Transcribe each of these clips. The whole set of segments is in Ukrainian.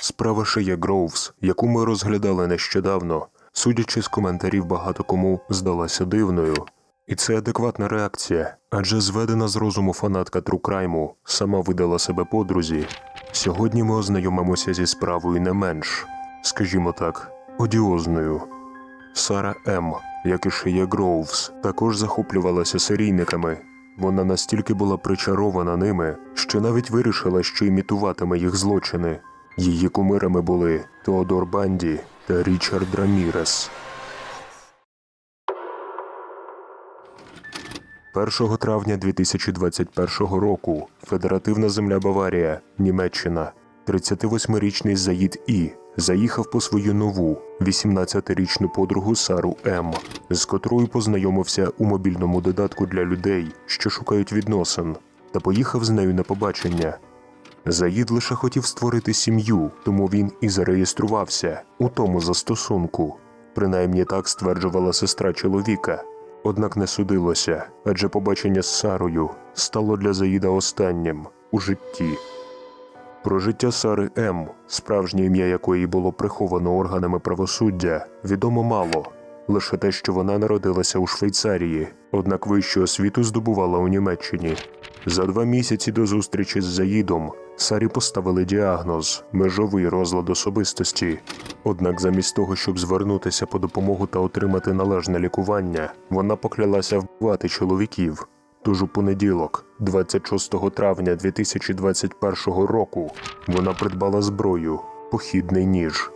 Справа Шея Гроувс, яку ми розглядали нещодавно, судячи з коментарів, багато кому здалася дивною. І це адекватна реакція, адже зведена з розуму фанатка Трукрайму сама видала себе подрузі. Сьогодні ми ознайомимося зі справою не менш, скажімо так, одіозною. Сара М., як і Шея Гроувс, також захоплювалася серійниками. Вона настільки була причарована ними, що навіть вирішила, що імітуватиме їх злочини. Її кумирами були Теодор Банді та Річард Рамірес. 1 травня 2021 року Федеративна земля Баварія, Німеччина, 38-річний Заїд І заїхав по свою нову 18-річну подругу Сару М, з котрою познайомився у мобільному додатку для людей, що шукають відносин, та поїхав з нею на побачення. Заїд лише хотів створити сім'ю, тому він і зареєструвався у тому застосунку. Принаймні так стверджувала сестра чоловіка. Однак не судилося, адже побачення з Сарою стало для Заїда останнім у житті. Про життя Сари М, справжнє ім'я якої було приховано органами правосуддя, відомо мало. Лише те, що вона народилася у Швейцарії, однак вищу освіту здобувала у Німеччині. За два місяці до зустрічі з Заїдом Сарі поставили діагноз межовий розлад особистості. Однак, замість того, щоб звернутися по допомогу та отримати належне лікування, вона поклялася вбивати чоловіків. Тож у понеділок, 26 травня 2021 року, вона придбала зброю похідний ніж.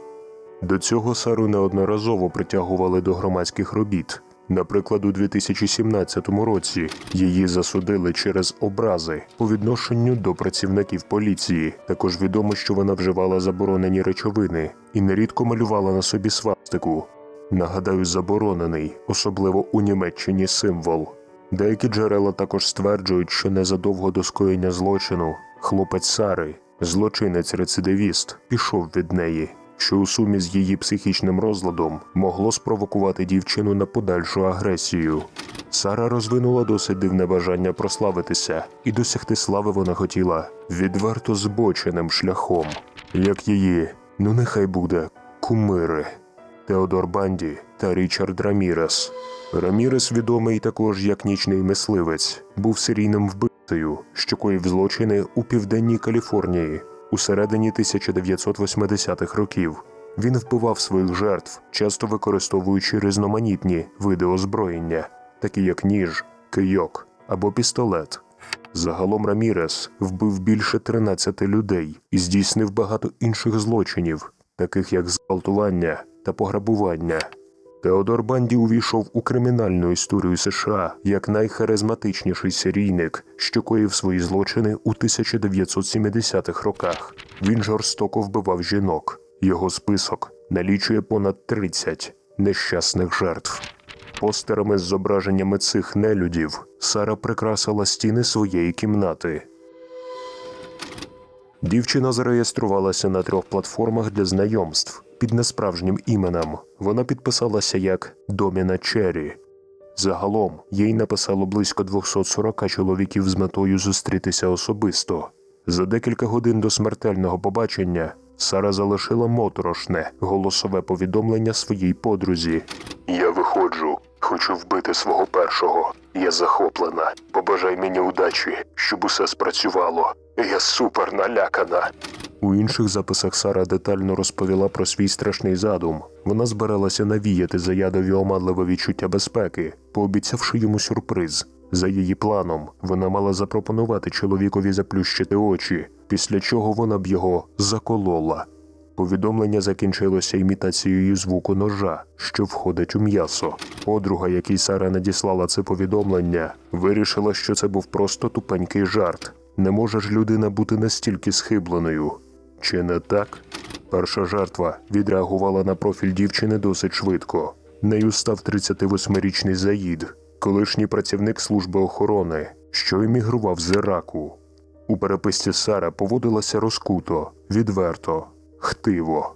До цього Сару неодноразово притягували до громадських робіт. Наприклад, у 2017 році її засудили через образи по відношенню до працівників поліції. Також відомо, що вона вживала заборонені речовини і нерідко малювала на собі свастику. Нагадаю, заборонений, особливо у Німеччині символ. Деякі джерела також стверджують, що незадовго до скоєння злочину хлопець Сари, злочинець-рецидивіст, пішов від неї, що у сумі з її психічним розладом могло спровокувати дівчину на подальшу агресію. Сара розвинула досить дивне бажання прославитися, і досягти слави вона хотіла відверто збоченим шляхом, як її, ну нехай буде, кумири. Теодор Банді та Річард Рамірес. Рамірес, відомий також як нічний мисливець, був серійним вбивцею, що коїв злочини у південній Каліфорнії у середині 1980-х років. Він вбивав своїх жертв, часто використовуючи різноманітні види озброєння, такі як ніж, кийок або пістолет. Загалом Рамірес вбив більше 13 людей і здійснив багато інших злочинів, таких як зґвалтування та пограбування. Теодор Банді увійшов у кримінальну історію США як найхаризматичніший серійник, що коїв свої злочини у 1970-х роках. Він жорстоко вбивав жінок. Його список налічує понад 30 нещасних жертв. Постерами з зображеннями цих нелюдів Сара прикрасила стіни своєї кімнати. Дівчина зареєструвалася на трьох платформах для знайомств під несправжнім іменем. Вона підписалася як Доміна Черрі. Загалом їй написало близько 240 чоловіків з метою зустрітися особисто. За декілька годин до смертельного побачення Сара залишила моторошне голосове повідомлення своїй подрузі. Я виходжу, хочу вбити свого першого. Я захоплена. Побажай мені удачі, щоб усе спрацювало. Я супер налякана. У інших записах Сара детально розповіла про свій страшний задум. Вона збиралася навіяти заядові оманливе відчуття безпеки, пообіцявши йому сюрприз. За її планом, вона мала запропонувати чоловікові заплющити очі, після чого вона б його заколола. Повідомлення закінчилося імітацією звуку ножа, що входить у м'ясо. Подруга, якій Сара надіслала це повідомлення, вирішила, що це був просто тупенький жарт. Не може ж людина бути настільки схибленою. Чи не так? Перша жертва відреагувала на профіль дівчини досить швидко. Нею став 38-річний Заїд, колишній працівник служби охорони, що емігрував з Іраку. У переписці Сара поводилася розкуто, відверто, хтиво.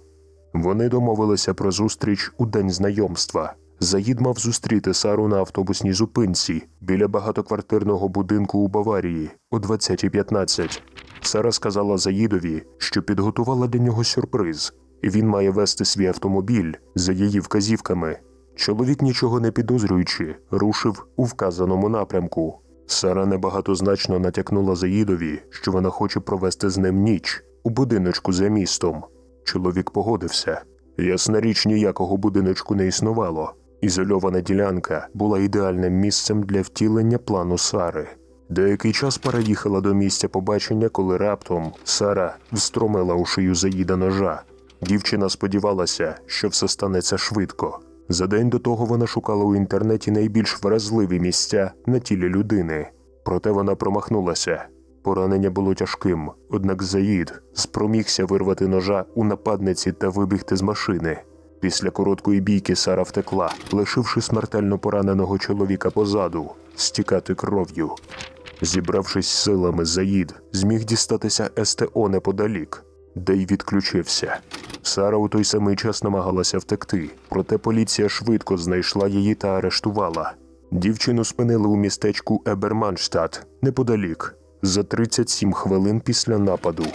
Вони домовилися про зустріч у день знайомства. Заїд мав зустріти Сару на автобусній зупинці біля багатоквартирного будинку у Баварії о 20.15. Сара сказала Заїдові, що підготувала для нього сюрприз, і він має вести свій автомобіль за її вказівками. Чоловік, нічого не підозрюючи, рушив у вказаному напрямку. Сара небагатозначно натякнула Заїдові, що вона хоче провести з ним ніч у будиночку за містом. Чоловік погодився. Ясна річ, ніякого будиночку не існувало. Ізольована ділянка була ідеальним місцем для втілення плану Сари. Деякий час пара їхала до місця побачення, коли раптом Сара встромила у шию заїда ножа. Дівчина сподівалася, що все станеться швидко. За день до того вона шукала у інтернеті найбільш вразливі місця на тілі людини. Проте вона промахнулася. Поранення було тяжким, однак Заїд спромігся вирвати ножа у нападниці та вибігти з машини. Після короткої бійки Сара втекла, лишивши смертельно пораненого чоловіка позаду, стікати кров'ю. Зібравшись силами, Заїд зміг дістатися СТО неподалік, де й відключився. Сара у той самий час намагалася втекти, проте поліція швидко знайшла її та арештувала. Дівчину спинили у містечку Еберманштадт неподалік за 37 хвилин після нападу.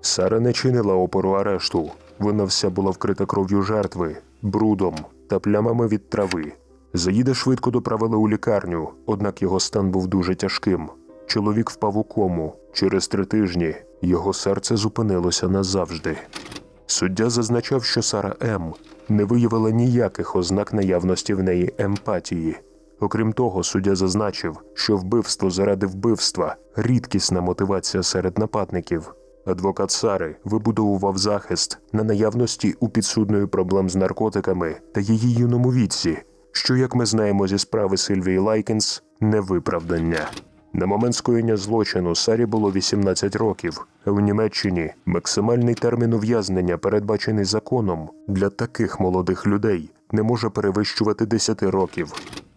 Сара не чинила опору арешту. Вона вся була вкрита кров'ю жертви, брудом та плямами від трави. Заїда швидко доправили у лікарню, однак його стан був дуже тяжким. Чоловік впав у кому. Через три тижні його серце зупинилося назавжди. Суддя зазначав, що Сара М. не виявила ніяких ознак наявності в неї емпатії. Окрім того, суддя зазначив, що вбивство заради вбивства рідкісна мотивація серед нападників. Адвокат Сари вибудовував захист на наявності у підсудної проблем з наркотиками та її юному віці, що, як ми знаємо зі справи Сильвії Лайкенс, не виправдання. На момент скоєння злочину Сарі було 18 років, у Німеччині максимальний термін ув'язнення, передбачений законом, для таких молодих людей не може перевищувати 10 років.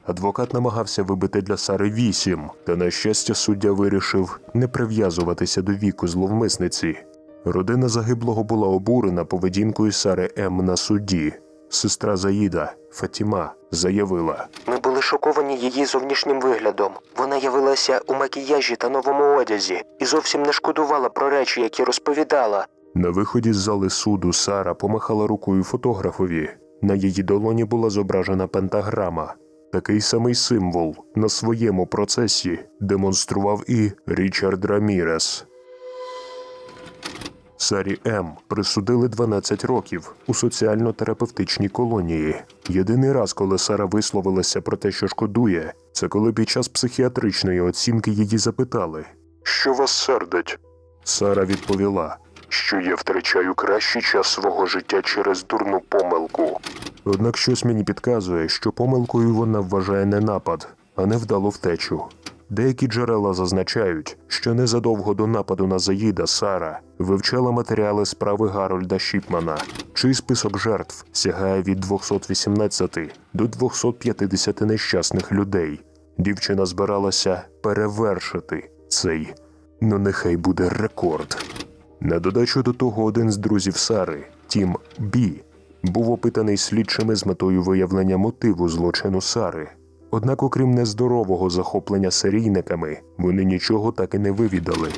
Адвокат намагався вибити для Сари 8, та, на щастя, суддя вирішив не прив'язуватися до віку зловмисниці. Родина загиблого була обурена поведінкою Сари М на судді. Сестра Заїда Фатіма заявила: Ми були шоковані її зовнішнім виглядом. Вона явилася у макіяжі та новому одязі і зовсім не шкодувала про речі, які розповідала. На виході з зали суду Сара помахала рукою фотографові. На її долоні була зображена пентаграма. Такий самий символ на своєму процесі демонстрував і Річард Рамірес. Сарі М. присудили 12 років у соціально-терапевтичній колонії. Єдиний раз, коли Сара висловилася про те, що шкодує, це коли під час психіатричної оцінки її запитали, що вас сердить. Сара відповіла, що я втрачаю кращий час свого життя через дурну помилку. Однак щось мені підказує, що помилкою вона вважає не напад, а невдалу втечу. Деякі джерела зазначають, що незадовго до нападу на Заїда Сара вивчала матеріали справи Гарольда Шіпмана, чий список жертв сягає від 218 до 250 нещасних людей. Дівчина збиралася перевершити цей, ну нехай буде рекорд. На додачу до того, один з друзів Сари, Тім Бі, був опитаний слідчими з метою виявлення мотиву злочину Сари. Однак, окрім нездорового захоплення серійниками, вони нічого так і не вивідали.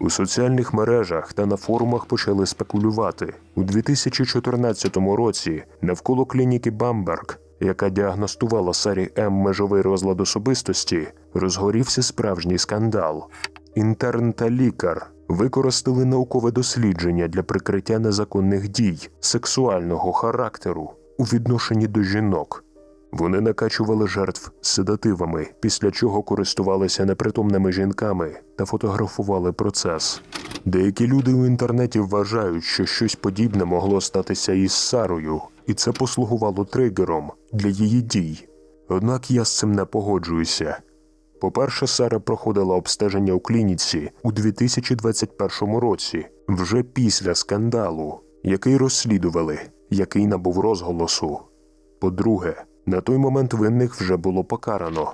У соціальних мережах та на форумах почали спекулювати. У 2014 році навколо клініки Бамберг, яка діагностувала Сарі М межовий розлад особистості, розгорівся справжній скандал. Інтерн та лікар використали наукове дослідження для прикриття незаконних дій сексуального характеру у відношенні до жінок. Вони накачували жертв седативами, після чого користувалися непритомними жінками та фотографували процес. Деякі люди у інтернеті вважають, що щось подібне могло статися із Сарою, і це послугувало тригером для її дій. Однак я з цим не погоджуюся. По-перше, Сара проходила обстеження у клініці у 2021 році, вже після скандалу, який розслідували, який набув розголосу. По-друге, на той момент винних вже було покарано.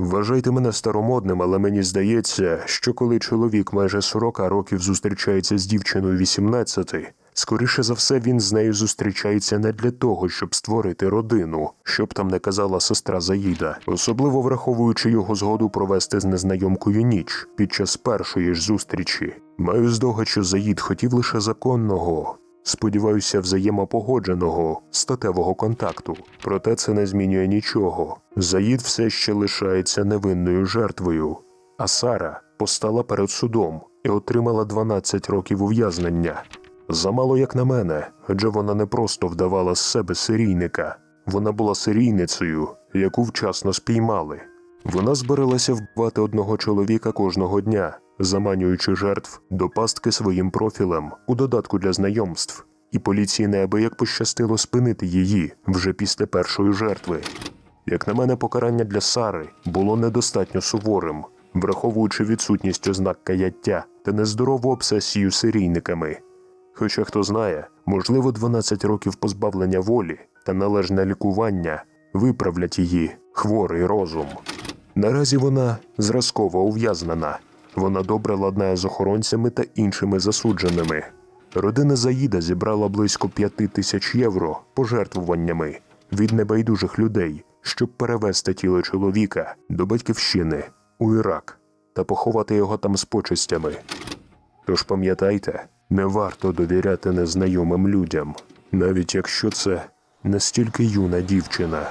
Вважайте мене старомодним, але мені здається, що коли чоловік майже 40 років зустрічається з дівчиною 18, скоріше за все він з нею зустрічається не для того, щоб створити родину, щоб там не казала сестра Заїда, особливо враховуючи його згоду провести з незнайомкою ніч під час першої ж зустрічі. Маю здогад, що Заїд хотів лише законного, сподіваюся, взаємопогодженого статевого контакту. Проте це не змінює нічого. Заїд все ще лишається невинною жертвою. А Сара постала перед судом і отримала 12 років ув'язнення. Замало як на мене, адже вона не просто вдавала з себе серійника, вона була серійницею, яку вчасно спіймали. Вона збиралася вбивати одного чоловіка кожного дня, заманюючи жертв до пастки своїм профілем у додатку для знайомств, і поліції неабияк пощастило спинити її вже після першої жертви. Як на мене, покарання для Сари було недостатньо суворим, враховуючи відсутність ознак каяття та нездорову обсесію серійниками. Хоча хто знає, можливо, 12 років позбавлення волі та належне лікування виправлять її хворий розум. Наразі вона зразково ув'язнена. Вона добре ладнає з охоронцями та іншими засудженими. Родина Заїда зібрала близько п'яти тисяч євро пожертвуваннями від небайдужих людей, щоб перевезти тіло чоловіка до батьківщини у Ірак та поховати його там з почестями. Тож пам'ятайте, не варто довіряти незнайомим людям, навіть якщо це настільки юна дівчина.